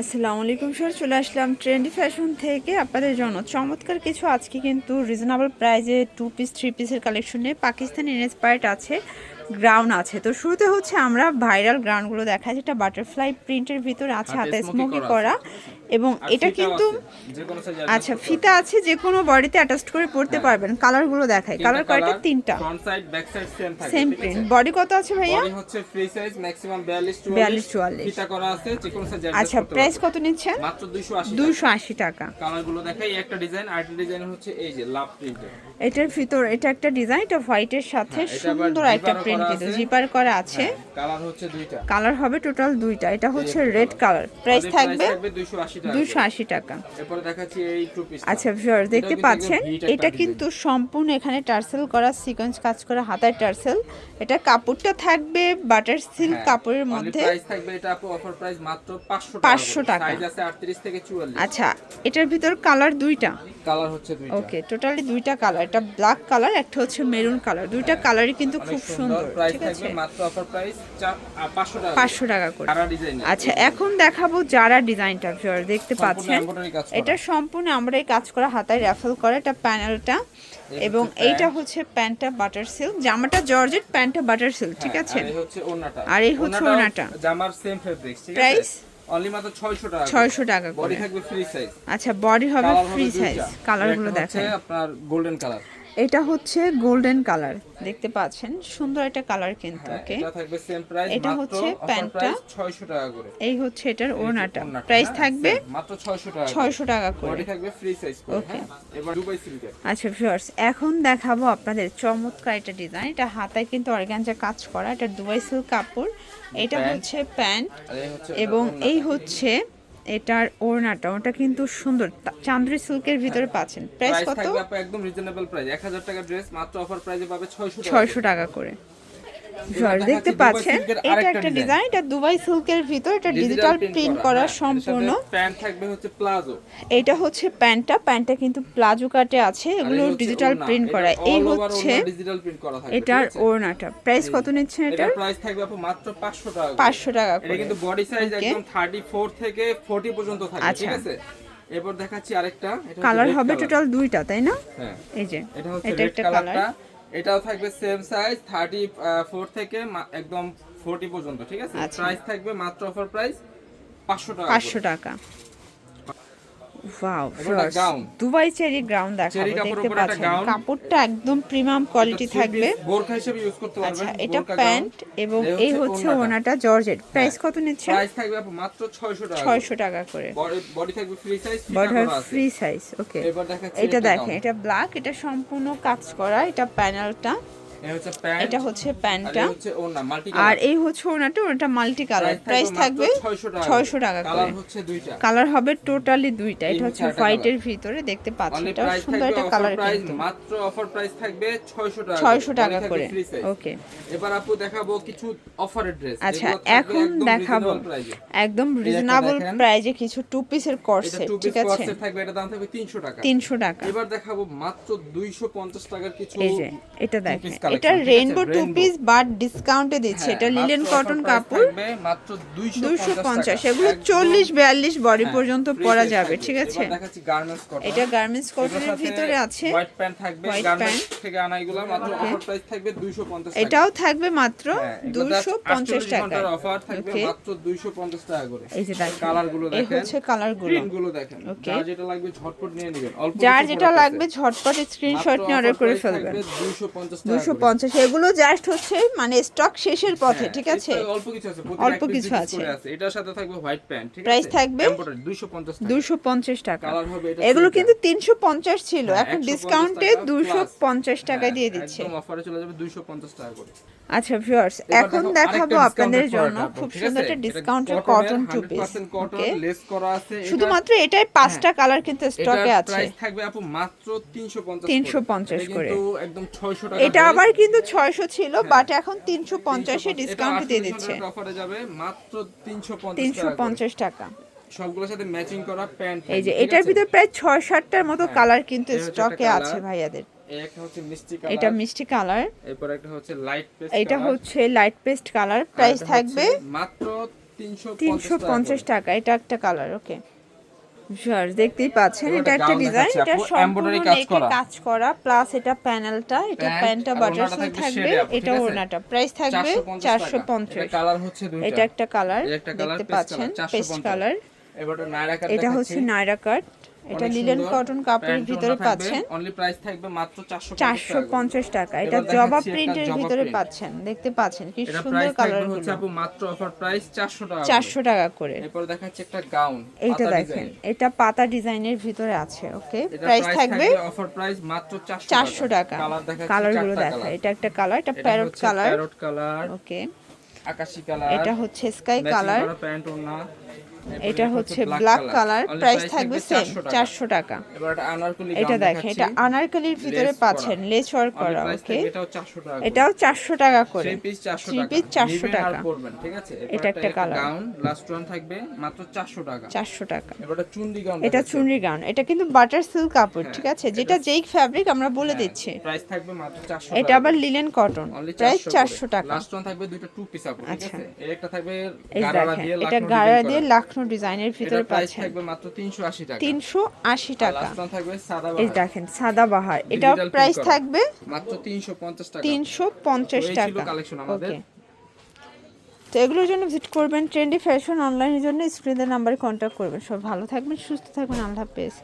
আসসালামু আলাইকুম স্যার। চলে আসলাম ট্রেন্ডি ফ্যাশন থেকে আপনাদের জন্য। চমৎকার কিছু আজকে কিন্তু রিজনেবল প্রাইজে টু পিস থ্রি পিসের কালেকশনে পাকিস্তানি ইনস্পায়ার্ড আছে গ্রাউন্ড আছে। তো শুরুতে হচ্ছে আমরা ভাইরাল গ্রাউন্ডগুলো দেখা যেটা বাটারফ্লাই প্রিন্টের ভিতরে আছে হাতে স্মোকি করা। এবং এটা কিন্তু আচ্ছা ফিতা আছে যে কোনো বডিতে অ্যাটাচ করে পড়তে পারবেন কালারগুলো দেখাই কালার কয়টা? তিনটা। Front side back side same থাকবে সেম প্রিন্ট বডি কত আছে ভাইয়া? বডি হচ্ছে ফ্রি সাইজ ম্যাক্সিমাম 42 42, 44 ফিতা করা আছে যে কোনো সাইজ আচ্ছা প্রাইস কত নিচ্ছেন? মাত্র 280 দুশো আশি টাকা। কালারগুলো দেখাই একটা ডিজাইন আরেকটা ডিজাইন হচ্ছে এই যে লাভ প্রিন্টের এটার ভিতর এটা একটা ডিজাইন এটা হোয়াইটের সাথে হ্যাঁ, সুন্দর একটা প্রিন্ট কিন্তু। জিপার করা আছে। কালার হচ্ছে দুইটা। কালার হবে টোটাল দুইটা। এটা হচ্ছে রেড কালার প্রাইস থাকবে থাকবে 280 টাকা দুশো আশি টাকা। আচ্ছা ভিউয়ার দেখতে পাচ্ছেন? এটা কিন্তু সম্পূর্ণ এখানে টার্সেল করা সিকোয়েন্স কাজ করা হাতায় টার্সেল। এটা কাপড়টা থাকবে বাটার সিল্ক হ্যাঁ, কাপড়ের মধ্যে। 500 টাকা 500 টাকা। সাইজ আছে 38 থেকে 44 আচ্ছা এটার ভিতর কালার দুইটা? কালার হচ্ছে দুইটা। ওকে টোটালি দুইটা কালার এটা ব্ল্যাক কালার একটা হচ্ছে মেরুন কালার দুইটা কালারই কিন্তু খুব সুন্দর ঠিক আছে? মাত্র অফার প্রাইস 500 টাকা পাঁচশো টাকা করে। আচ্ছা এখন দেখাবো যারা ডিজাইনটা ভিউয়ার দেখতে পাচ্ছেন। এটা সম্পূর্ণ আমরা এই কাজ করা হাতায় র্যাফেল করা। এটা প্যানেলটা এবং এইটা। হচ্ছে প্যান্টটা বাটার সিল্ক জামাটা জর্জেট প্যান্টটা বাটার সিল্ক ঠিক আছে? আর এই হচ্ছে ওড়নাটা। আর এই হচ্ছে ওড়নাটাও জামার সেম ফেব্রিক্স ঠিক আছে? Price? অনলি মাত্র 600 টাকা 600 টাকা বডি থাকবে ফ্রি সাইজ আচ্ছা বডি হবে ফ্রি সাইজ কালারগুলো হচ্ছে আপনার গোল্ডেন কালার এটা হচ্ছে গোল্ডেন কালার। দেখতে পাচ্ছেন সুন্দর একটা কালার কিন্তু হ্যাঁ ওকে? এটা থাকবে সেম প্রাইস এটা হচ্ছে প্যান্টটা। প্রাইস 600 টাকা করে। এই হচ্ছে এটার ওড়নাটা। প্রাইস হ্যাঁ, থাকবে মাত্র 600 টাকা 600 টাকা করে। বডি থাকবে ফ্রি সাইজ করে Okay. হ্যাঁ? এবার দুবাই আচ্ছা ভিউয়ার্স এখন দেখাবো আপনাদের চমৎকার একটা ডিজাইন এটা হাতায় কিন্তু অর্গানজা কাজ করা এটা দুবাই সিল্ক কাপড়। এটা হচ্ছে প্যান্ট এবং এই হচ্ছে এটার ওড়নাটা ওটা কিন্তু সুন্দর। চান্দ্রি সিল্কের ভিতরে পাচ্ছেন। প্রাইস কত? একদম রিজনেবল প্রাইস 1000 টাকা ড্রেস মাত্র অফার প্রাইসে পাবে 600 টাকা ছয়শো টাকা করে। দেখতে পাচ্ছেন এটা একটা ডিজাইন এটা দুবাই সিল্কের ভিতর এটা ডিজিটাল প্রিন্ট করা। সম্পূর্ণ। প্যান্ট থাকবে হচ্ছে প্লাজো এটা হচ্ছে প্যান্টটা প্যান্টটা কিন্তু প্লাজো কাটে আছে এগুলো ডিজিটাল প্রিন্ট করা। এই হচ্ছে ডিজিটাল প্রিন্ট করা থাকবে এটার ওড়নাটা। প্রাইস কত নিচ্ছেন এটার প্রাইস থাকবে আপু মাত্র 500 টাকা করে। পাঁচশো টাকা এটা করে। কিন্তু বডি সাইজ. একদম 34 থেকে 40 পর্যন্ত থাকে আচ্ছা। ঠিক আছে? এরপর দেখাচ্ছি আরেকটা। কালার হবে টোটাল দুইটা তাই না? হ্যাঁ। এই যে এটা হচ্ছে রেড একটা কালার কালারটা এটাও থাকবে সেম সাইজ 34 থেকে মা- একদম 40 পর্যন্ত ঠিক আছে আচ্ছা। প্রাইস থাকবে মাত্র অফার প্রাইস 500 টাকা পাঁচশো। টাকা ওয়াও দুবাই চেরি গ্রাউন্ড দেখাবো দেখতে পাচ্ছেন। কাপড়টা একদম প্রিমিয়াম কোয়ালিটি থাকবে। বোরখা হিসেবে ইউজ করতে পারবেন আচ্ছা এটা প্যান্ট এবং এই হচ্ছে ওনাটা জর্জেট। প্রাইস কত নিচ্ছে? প্রাইস থাকবে মাত্র 600 টাকা ছয়শো টাকা করে। বডি থাকবে free size body free size okay এবার দেখাচ্ছি এটা দেখেন এটা ব্ল্যাক এটা সম্পূর্ণ কাজ করা এটা প্যানেলটা এটা হচ্ছে প্যান্টটা। আর এই হচ্ছে ওনাটা ওনাটা মাল্টি কালার প্রাইস থাকবে ছয়শো টাকা কালার করে। হচ্ছে দুইটা। কালার হবে টোটালি দুইটা। এটা হচ্ছে আরেকটা হোয়াইটের ভিতরে দেখতে অনলি এটা সুন্দর একটা কালার প্রাইস কিন্তু মাত্র অফার প্রাইস থাকবে 600 টাকা 600 টাকা করে। ওকে এবার আপু দেখাবো কিছু অফারের ড্রেস আচ্ছা এখন দেখাবো। একদম রিজনেবল প্রাইজে কিছু টু পিসের এটা কর্সেট ঠিক আছে? থাকবে এটা দাম থাকবে 300 টাকা। তিনশো টাকা। এবার দেখাবো মাত্র 250 টাকার কিছু এই যে এটা দেখেন এটা? রেইনবো টু পিস বাট ডিসকাউন্টে দিচ্ছে। হ্যাঁ, এটা লিলেন কটন কাপড় মাত্র 250 দুশো এগুলো একদম- চল্লিশ বিয়াল্লিশ বডি হ্যাঁ, পর্যন্ত পরা যাবে ঠিক আছে? এটা গার্মেন্টস কটনের ভিতরে আছে। হোয়াইট প্যান্ট থাকবে গার্মেন্টস থেকে আনা এগুলো মাত্র অফার প্রাইস থাকবে 250 এটাও থাকবে মাত্র হ্যাঁ, এগুলো দুশো পঞ্চাশ টাকা। অফার থাকবে মাত্র 250 টাকা করে। এই যে দেখেন কালারগুলো এই হচ্ছে কালারগুলো দেখেন. যার যেটা লাগবে ঝটপট নিয়ে নেবেন। অল্প যার যেটা লাগবে ঝটপট স্ক্রিনশট নিয়ে অর্ডার করে ফেলবেন। 250 টাকা। পঞ্চাশ এগুলো জাস্ট হচ্ছে মানে স্টক শেষের পথে হ্যাঁ, ঠিক আছে? অল্প কিছু আছে অল্প কিছু আছে। এটার সাথে থাকবে হোয়াইট প্যান্ট ঠিক আছে? থাকবে? 250 টাকা। টাকা। এগুলো কিন্তু তিনশো পঞ্চাশ ছিল। এখন ডিসকাউন্টে টাকা দুশো। পঞ্চাশ টাকায় হ্যাঁ, দিয়ে দিচ্ছে। অফারে চলে যাবে 250 টাকা করে। আচ্ছা ভিউয়ার্স এখন দেখাবো আপনাদের জন্য। খুব সুন্দর একটা এটা ডিসকাউন্টের cotton two piece okay lace করা আছে শুধুমাত্র এটাই পাঁচটা কালার কিন্তু স্টকে আছে। প্রাইস থাকবে আপু মাত্র 350 350 করে। কিন্তু একদম 600 টাকা এটা আবার কিন্তু ছয়শো ছিল বাট এখন তিনশো পঞ্চাশে 350 ডিসকাউন্ট দিয়ে দিচ্ছে। অফারে যাবে মাত্র 350 তিনশো টাকা। সবগুলোর সাথে ম্যাচিং করা প্যান্ট এই যে এটার ভিতর প্রায় ছয় সাতটার মতো হ্যাঁ, কালার কিন্তু হচ্ছে একটা স্টকে আছে ভাইয়াদের। এটা মিষ্টি কালার। এরপর একটা হচ্ছে লাইট পেস্ট এটা হচ্ছে লাইট পেস্ট কালার। প্রাইস থাকবে মাত্র তিনশো তিনশো পঞ্চাশ টাকা। এটা একটা কালার ওকে ভিউয়ার দেখতেই পাচ্ছেন এটা একটা ডিজাইন এটা সম্পূর্ণ কাজ করা। কাজ করা প্লাস এটা প্যানেলটা এটা প্যান্টটা আর বাটার থাকবে এটা? ওড়নাটা। প্রাইস থাকবে চারশো পঞ্চাশ কালার হচ্ছে দুইটা। এটা একটা কালার এটা দেখতে পাচ্ছেন পেস্ট কালার নায়রা এটা হচ্ছে নাইরা কাট এটা লিলেন কটন কাপড়ের ভিতরে পাচ্ছেন। অনলি প্রাইস থাকবে মাত্র 450 চারশো পঞ্চাশ টাকা। এটা জবা প্রিন্টের ভিতরে পাচ্ছেন। দেখতে পাচ্ছেন কি সুন্দর কালার হচ্ছে আপু মাত্র অফার প্রাইস 400 টাকা করে। চারশো টাকা করে। এরপর দেখাচ্ছি একটা গাউন এইটা দেখেন। এটা পাতা ডিজাইনের ভিতরে আছে ওকে প্রাইস থাকবে অফার প্রাইস মাত্র 400 চারশো টাকা। কালার দেখাচ্ছি কালারগুলো দেখা এটা একটা কালার এটা এটা parrot colour parrot colour okay আকাশি কালার এটা হচ্ছে স্কাই কালার প্যান্ট এরপর এটা এটা হচ্ছে ব্ল্যাক কালার প্রাইস থাকবে সেম চারশো টাকা। এটা এটা দেখেন এটা আনারকলির ভিতরে পাচ্ছেন। লেস ওয়ার্ক করা ওকে এটাও 400 টাকা করে। চারশো টাকা করে। থ্রি পিস 400 থ্রি টাকা। পিস চারশো টাকা। এটা একটা লাস্ট ওয়ান থাকবে মাত্র 400 টাকা। চারশো টাকা। এটা এটা চুনরি গাউন এটা কিন্তু বাটার সিল্ক কাপড় হ্যাঁ, ঠিক আছে? যেটা যেই ফ্যাব্রিক আমরা বলে দিচ্ছি। প্রাইস থাকবে মাত্র 400 এটা আবার লিলেন কটন প্রাইস চারশো টাকা। লাস্ট ওয়ান থাকবে দুইটা টু পিস আচ্ছা। আছে? থাকবে এটা গাড়া দিয়ে। লাখনো ডিজাইনের ভিতরে এটার প্রাইস পাচ্ছেন। থাকবে মাত্র 380 টাকা। তিনশো আশি টাকা। আর ওয়ান থাকবে সাদা এই দেখেন সাদা বাহার। এটা প্রাইস থাকবে মাত্র 350 টাকা। তিনশো পঞ্চাশ তো এই টাকা। কালেকশন আমাদের। তো এগুলোর জন্য ভিজিট করবেন ট্রেন্ডি ফ্যাশন অনলাইনের জন্য। স্ক্রিনের নাম্বারে কন্ট্যাক্ট করবেন। সব ভালো থাকবেন সুস্থ থাকবেন। আল্লাহ হাফেজ।